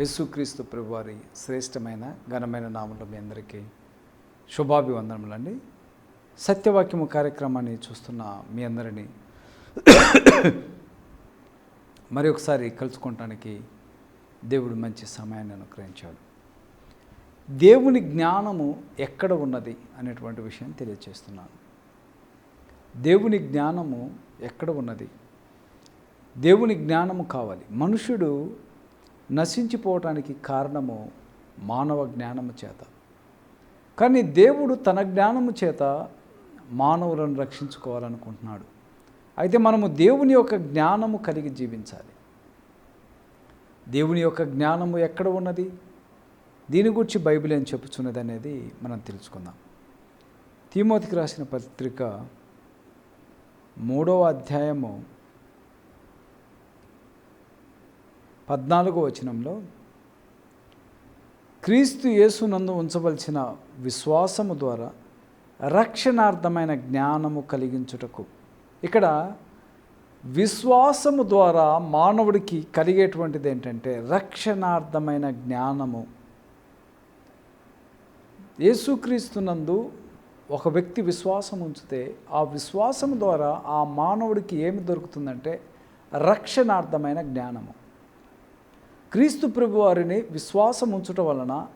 యేసుక్రీస్తు ప్రభువారి శ్రేష్టమైన ఘనమైన నామంలో మీ అందరికీ శుభాభివందనములండి. సత్యవాక్యము కార్యక్రమాన్ని చూస్తున్న మీ అందరినీ మరి ఒకసారి కలుసుకోవటానికి దేవుడు మంచి సమయాన్ని అనుగ్రహించాడు. దేవుని జ్ఞానము ఎక్కడ ఉన్నది అనేటువంటి విషయం తెలియజేస్తున్నాను దేవుని జ్ఞానము ఎక్కడ ఉన్నది? దేవుని జ్ఞానము కావాలి. మనుషుడు నశించిపోవటానికి కారణము మానవ జ్ఞానము చేత. కానీ దేవుడు తన జ్ఞానము చేత మానవులను రక్షించుకోవాలనుకుంటున్నాడు. అయితే మనము దేవుని యొక్క జ్ఞానము కలిగి జీవించాలి. దేవుని యొక్క జ్ఞానము ఎక్కడ ఉన్నది? దీని గురించి బైబిల్ ఏం చెప్పుచున్నది అనేది మనం తెలుసుకుందాం. తీమోతికి రాసిన పత్రిక మూడవ అధ్యాయము పద్నాలుగో వచనంలో క్రీస్తు యేసునందు ఉంచవలసిన విశ్వాసము ద్వారా రక్షణార్థమైన జ్ఞానము కలిగించుటకు. ఇక్కడ విశ్వాసము ద్వారా మానవుడికి కలిగేటువంటిది ఏంటంటే రక్షణార్థమైన జ్ఞానము. యేసుక్రీస్తునందు ఒక వ్యక్తి విశ్వాసం ఉంచితే ఆ విశ్వాసం ద్వారా ఆ మానవుడికి ఏమి దొరుకుతుందంటే రక్షణార్థమైన జ్ఞానము. క్రీస్తు ప్రభు వారిని విశ్వాసం ఉంచటం వలన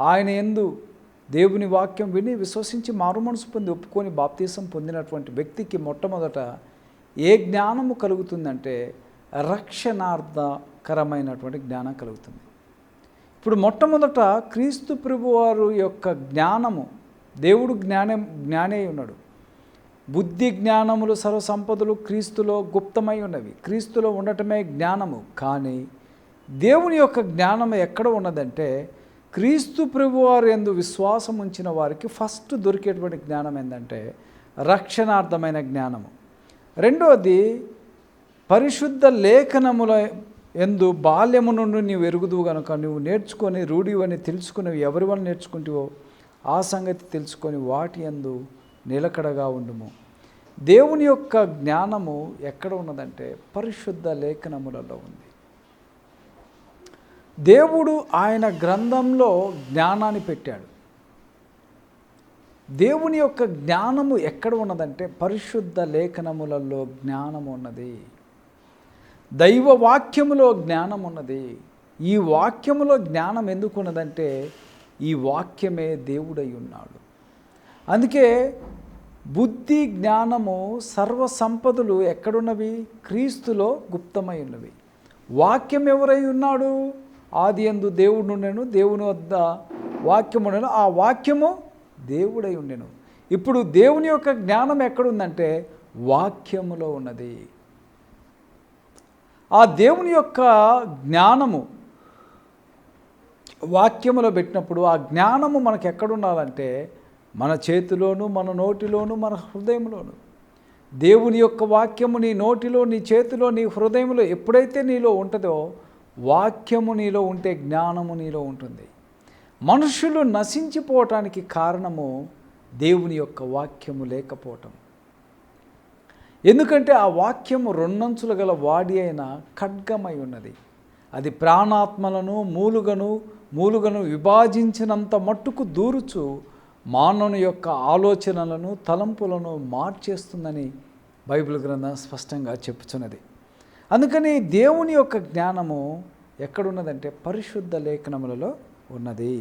ఆయన ఎందు దేవుని వాక్యం విని విశ్వసించి మారు మనసు పొంది ఒప్పుకొని బాప్తీసం పొందినటువంటి వ్యక్తికి మొట్టమొదట ఏ జ్ఞానము కలుగుతుందంటే రక్షణార్థకరమైనటువంటి జ్ఞానం కలుగుతుంది. ఇప్పుడు మొట్టమొదట క్రీస్తు ప్రభువారు యొక్క జ్ఞానము దేవుడు జ్ఞానం జ్ఞానే ఉన్నాడు. బుద్ధి జ్ఞానములు సర్వసంపదలు క్రీస్తులో గుప్తమై ఉన్నవి. క్రీస్తులో ఉండటమే జ్ఞానము. కానీ దేవుని యొక్క జ్ఞానం ఎక్కడ ఉన్నదంటే క్రీస్తు ప్రభువారు ఎందు విశ్వాసం ఉంచిన వారికి ఫస్ట్ దొరికేటువంటి జ్ఞానం ఏంటంటే రక్షణార్థమైన జ్ఞానము. రెండవది పరిశుద్ధ లేఖనముల ఎందు బాల్యము నుండి నీవు ఎరుగుదువు కనుక నువ్వు నేర్చుకొని రూఢివని తెలుసుకునేవి ఎవరి వల్ల నేర్చుకుంటావో ఆ సంగతి తెలుసుకొని వాటి ఎందు నిలకడగా ఉండుము. దేవుని యొక్క జ్ఞానము ఎక్కడ ఉన్నదంటే పరిశుద్ధ లేఖనములలో ఉంది. దేవుడు ఆయన గ్రంథంలో జ్ఞానాన్ని పెట్టాడు. దేవుని యొక్క జ్ఞానము ఎక్కడ ఉన్నదంటే పరిశుద్ధ లేఖనములలో జ్ఞానం ఉన్నది. దైవ వాక్యములో జ్ఞానం ఉన్నది. ఈ వాక్యములో జ్ఞానం ఎందుకు ఉన్నదంటే ఈ వాక్యమే దేవుడై ఉన్నాడు. అందుకే బుద్ధి జ్ఞానము సర్వ సంపదలు ఎక్కడున్నవి? క్రీస్తులో గుప్తమై ఉన్నవి. వాక్యం ఎవరై ఉన్నాడు? ఆది ఎందు దేవుడు ఉండెను దేవుని వద్ద వాక్యము ఉండెను ఆ వాక్యము దేవుడై ఉండెను. ఇప్పుడు దేవుని యొక్క జ్ఞానం ఎక్కడుందంటే వాక్యములో ఉన్నది. ఆ దేవుని యొక్క జ్ఞానము వాక్యములో పెట్టినప్పుడు ఆ జ్ఞానము మనకు ఎక్కడుండాలంటే మన చేతిలోను మన నోటిలోను మన హృదయంలోను దేవుని యొక్క వాక్యము నీ నోటిలో నీ చేతిలో నీ హృదయంలో ఎప్పుడైతే నీలో ఉంటుందో వాక్యము నీలో ఉంటే జ్ఞానము నీలో ఉంటుంది. మనుషులు నశించిపోవటానికి కారణము దేవుని యొక్క వాక్యము లేకపోవటం. ఎందుకంటే ఆ వాక్యము రెండంచులు గల వాడి అయిన ఖడ్గమై ఉన్నది. అది ప్రాణాత్మలను మూలుగను మూలుగను విభాజించినంత మట్టుకు దూరుచు మానవుని యొక్క ఆలోచనలను తలంపులను మార్చేస్తుందని బైబిల్ గ్రంథం స్పష్టంగా చెప్పుచున్నది. అందుకని దేవుని యొక్క జ్ఞానము ఎక్కడున్నదంటే పరిశుద్ధ లేఖనములలో ఉన్నది.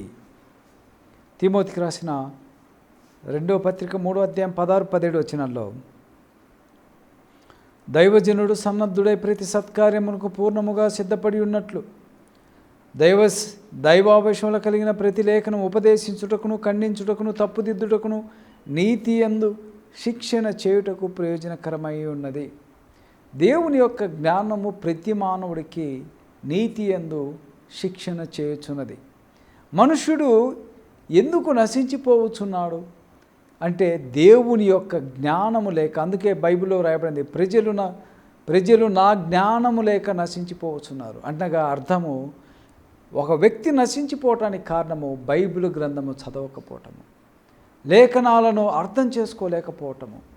తిమోతికి రాసిన రెండవ పత్రిక మూడో అధ్యాయం పదహారు పదిహేడు వచ్చినల్లో దైవజనుడు సన్నద్ధుడై ప్రతి సత్కార్యమునకు పూర్ణముగా సిద్ధపడి ఉన్నట్లు దైవ దైవావేశంలో కలిగిన ప్రతి లేఖనం ఉపదేశించుటకును ఖండించుటకును తప్పుదిద్దుటకును నీతి అందు శిక్షణ చేయుటకు ప్రయోజనకరమై ఉన్నది. దేవుని యొక్క జ్ఞానము ప్రతి మానవుడికి నీతి ఎందు శిక్షణ చేయుచున్నది. మనుషుడు ఎందుకు నశించిపోవచ్చున్నాడు? అంటే దేవుని యొక్క జ్ఞానము లేక అందుకే బైబిల్లో రాయబడింది ప్రజలు నా ప్రజలు నా జ్ఞానము లేక నశించిపోవచ్చున్నారు. అనగా అర్థము ఒక వ్యక్తి నశించిపోవటానికి కారణము బైబిల్ గ్రంథము చదవకపోవటము లేఖనాలను అర్థం చేసుకోలేకపోవటము.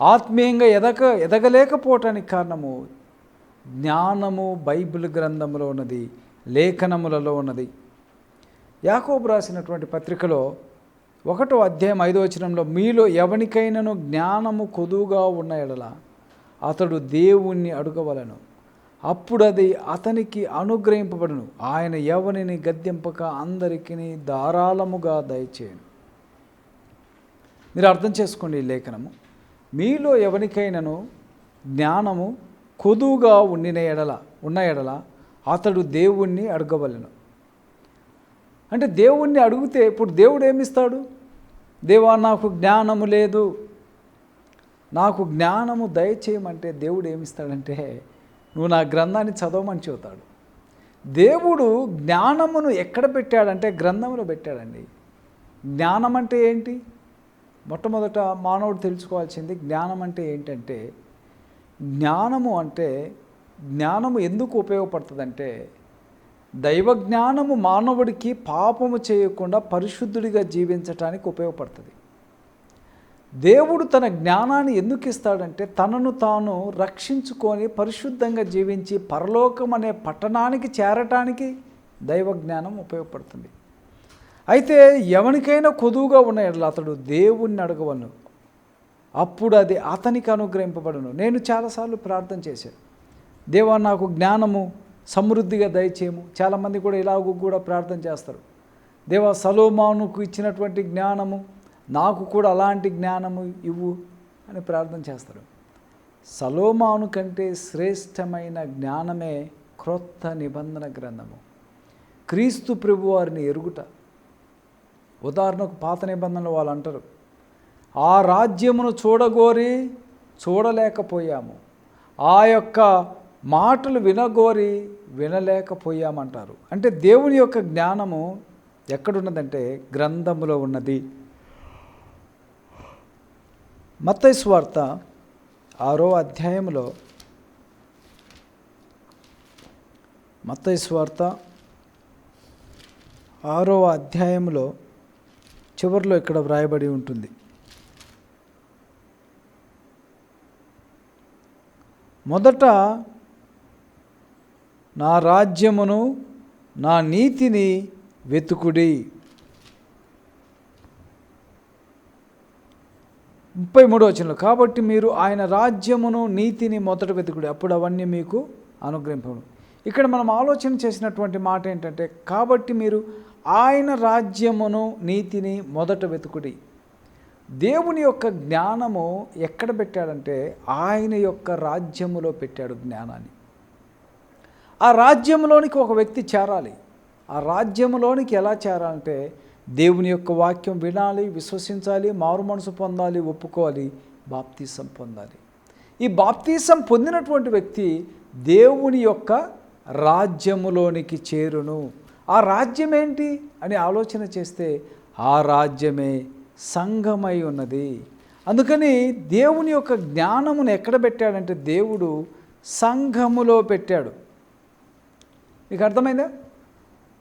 ఆత్మీయంగా ఎదగ ఎదగలేకపోవటానికి కారణము జ్ఞానము బైబిల్ గ్రంథంలో ఉన్నది లేఖనములలో ఉన్నది. యాకోబు రాసినటువంటి పత్రికలో ఒకటో అధ్యాయం ఐదో వచనంలో మీలో ఎవనికైనాను జ్ఞానము కొదువుగా ఉన్న ఎడల అతడు దేవుణ్ణి అడగవలను. అప్పుడు అది అతనికి అనుగ్రహింపబడును. ఆయన ఎవరిని గద్దెంపక అందరికీ ధారాళముగా దయచేయను. మీరు అర్థం చేసుకోండి ఈ లేఖనము. మీలో ఎవరికైనాను జ్ఞానము కొదువుగా ఉండిన ఎడల ఉన్న ఎడల అతడు దేవుణ్ణి అడగవలను. అంటే దేవుణ్ణి అడిగితే ఇప్పుడు దేవుడు ఏమిస్తాడు? దేవా నాకు జ్ఞానము లేదు. నాకు జ్ఞానము దయచేయమంటే దేవుడు ఏమిస్తాడంటే నువ్వు నా గ్రంథాన్ని చదవమని చెబుతాడు. దేవుడు జ్ఞానమును ఎక్కడ పెట్టాడంటే గ్రంథంలో పెట్టాడండి. జ్ఞానం అంటే ఏంటి? మొట్టమొదట మానవుడు తెలుసుకోవాల్సింది జ్ఞానం అంటే ఏంటంటే జ్ఞానము అంటే జ్ఞానము ఎందుకు ఉపయోగపడుతుందంటే దైవ జ్ఞానము మానవుడికి పాపము చేయకుండా పరిశుద్ధుడిగా జీవించటానికి ఉపయోగపడుతుంది. దేవుడు తన జ్ఞానాన్ని ఎందుకు ఇస్తాడంటే తనను తాను రక్షించుకొని పరిశుద్ధంగా జీవించి పరలోకం అనే పట్టణానికి చేరటానికి దైవ జ్ఞానం ఉపయోగపడుతుంది. అయితే ఎవరికైనా కొదువుగా ఉన్న ఎడల అతడు దేవుణ్ణి అడగవలను. అప్పుడు అది అతనికి అనుగ్రహింపబడను. నేను చాలాసార్లు ప్రార్థన చేశాను. దేవా నాకు జ్ఞానము సమృద్ధిగా దయచేయము. చాలామంది కూడా ఇలాగూ కూడా ప్రార్థన చేస్తారు. దేవా సలోమానుకు ఇచ్చినటువంటి జ్ఞానము నాకు కూడా అలాంటి జ్ఞానము ఇవ్వు అని ప్రార్థన చేస్తారు. సలోమాను కంటే శ్రేష్టమైన జ్ఞానమే క్రొత్త నిబంధన గ్రంథము. క్రీస్తు ప్రభువారిని ఎరుగుట ఉదాహరణకు పాత నిబంధనలు వాళ్ళు అంటారు ఆ రాజ్యమును చూడగోరి చూడలేకపోయాము. ఆ యొక్క మాటలు వినగోరి వినలేకపోయామంటారు. అంటే దేవుని యొక్క జ్ఞానము ఎక్కడున్నదంటే గ్రంథములో ఉన్నది. మత్తయి ఆరో అధ్యాయంలో మత్తయి ఆరో అధ్యాయంలో చివరిలో ఇక్కడ వ్రాయబడి ఉంటుంది. మొదట నా రాజ్యమును నా నీతిని వెతుకుడి. ముప్పై మూడో వచనంలో కాబట్టి మీరు ఆయన రాజ్యమును నీతిని మొదట వెతుకుడి. అప్పుడు అవన్నీ మీకు అనుగ్రహింపడు ఇక్కడ మనం ఆలోచన చేసినటువంటి మాట ఏంటంటే కాబట్టి మీరు ఆయన రాజ్యమును నీతిని మొదట వెతుకుడి. దేవుని యొక్క జ్ఞానము ఎక్కడ పెట్టాడంటే ఆయన యొక్క రాజ్యములో పెట్టాడు జ్ఞానాన్ని. ఆ రాజ్యంలోనికి ఒక వ్యక్తి చేరాలి. ఆ రాజ్యంలోనికి ఎలా చేరాలంటే దేవుని యొక్క వాక్యం వినాలి విశ్వసించాలి మారు మనసు పొందాలి ఒప్పుకోవాలి బాప్తీసం పొందాలి. ఈ బాప్తీసం పొందినటువంటి వ్యక్తి దేవుని యొక్క రాజ్యములోనికి చేరును. ఆ రాజ్యం ఏంటి అని ఆలోచన చేస్తే ఆ రాజ్యమే సంఘమై ఉన్నది. అందుకని దేవుని యొక్క జ్ఞానమును ఎక్కడ పెట్టాడంటే దేవుడు సంఘములో పెట్టాడు. మీకు అర్థమైందా?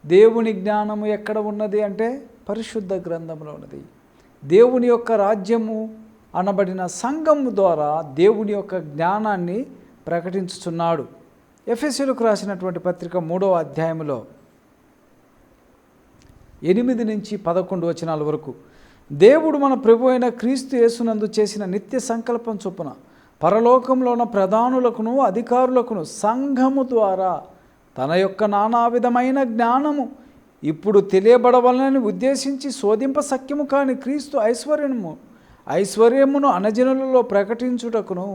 దేవుని జ్ఞానము ఎక్కడ ఉన్నది అంటే పరిశుద్ధ గ్రంథంలో ఉన్నది. దేవుని యొక్క రాజ్యము అనబడిన సంఘము ద్వారా దేవుని యొక్క జ్ఞానాన్ని ప్రకటించుచున్నాడు. ఎఫ్ఎస్సీలకు రాసినటువంటి పత్రిక మూడవ అధ్యాయంలో ఎనిమిది నుంచి పదకొండు వచనాల వరకు. దేవుడు మన ప్రభు అయిన క్రీస్తు యేసునందు చేసిన నిత్య సంకల్పం చొప్పున పరలోకంలో ఉన్న ప్రధానులకును అధికారులకును సంఘము ద్వారా తన యొక్క నానా విధమైన జ్ఞానము ఇప్పుడు తెలియబడవలనని ఉద్దేశించి శోధింప సఖ్యము కాని క్రీస్తు ఐశ్వర్యము ఐశ్వర్యమును అనజనులలో ప్రకటించుటకును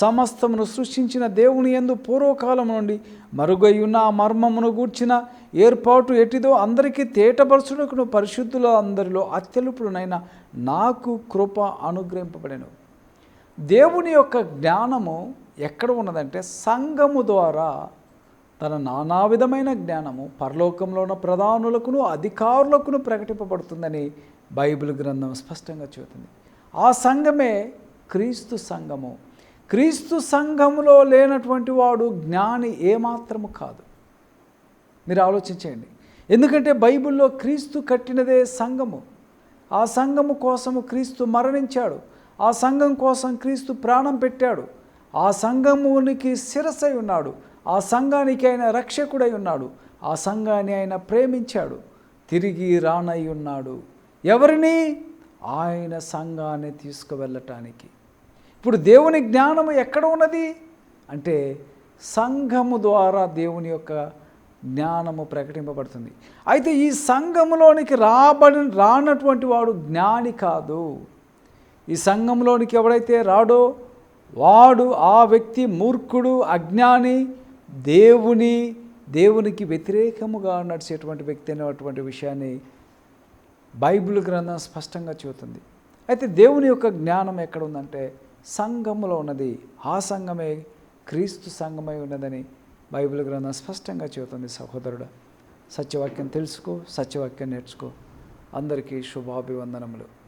సమస్తమును సృష్టించిన దేవుని ఎందు పూర్వకాలం నుండి మరుగైయున్న ఆ మర్మమును గూర్చిన ఏర్పాటు ఎటిదో అందరికీ తేటపరచుటకును పరిశుద్ధుల అందరిలో అత్యలుపుడునైన నాకు కృప అనుగ్రహింపబడెను. దేవుని యొక్క జ్ఞానము ఎక్కడ ఉన్నదంటే సంఘము ద్వారా తన నానా విధమైన జ్ఞానము పరలోకంలో ఉన్న ప్రధానులకును అధికారులకును ప్రకటింపబడుతుందని బైబిల్ గ్రంథం స్పష్టంగా చెబుతుంది. ఆ సంఘమే క్రీస్తు సంఘము. క్రీస్తు సంఘములో లేనటువంటి వాడు జ్ఞాని ఏమాత్రము కాదు. మీరు ఆలోచించండి ఎందుకంటే బైబిల్లో క్రీస్తు కట్టినదే సంఘము. ఆ సంఘము కోసము క్రీస్తు మరణించాడు. ఆ సంఘం కోసం క్రీస్తు ప్రాణం పెట్టాడు. ఆ సంఘమునికి శిరసై ఉన్నాడు. ఆ సంఘానికి ఆయన రక్షకుడై ఉన్నాడు. ఆ సంఘాన్ని ఆయన ప్రేమించాడు. తిరిగి రానై ఉన్నాడు. ఎవరిని? ఆయన సంఘాన్ని తీసుకువెళ్ళటానికి. ఇప్పుడు దేవుని జ్ఞానం ఎక్కడ ఉన్నది? అంటే సంఘము ద్వారా దేవుని యొక్క జ్ఞానము ప్రకటింపబడుతుంది. అయితే ఈ సంఘములోనికి రాబడి రానటువంటి వాడు జ్ఞాని కాదు. ఈ సంఘంలోనికి ఎవడైతే రాడో వాడు ఆ వ్యక్తి మూర్ఖుడు అజ్ఞాని దేవుని దేవునికి వ్యతిరేకముగా నడిచేటువంటి వ్యక్తి అనేటువంటి విషయాన్ని బైబిల్ గ్రంథం స్పష్టంగా చెబుతుంది. అయితే దేవుని యొక్క జ్ఞానం ఎక్కడ ఉందంటే సంఘములో ఉన్నది. ఆ సంఘమే క్రీస్తు సంఘమై ఉన్నదని బైబిల్ గ్రంథం స్పష్టంగా చెబుతుంది సహోదరుడు. సత్యవాక్యం తెలుసుకో సత్యవాక్యం నేర్చుకో. అందరికీ శుభాభివందనములు.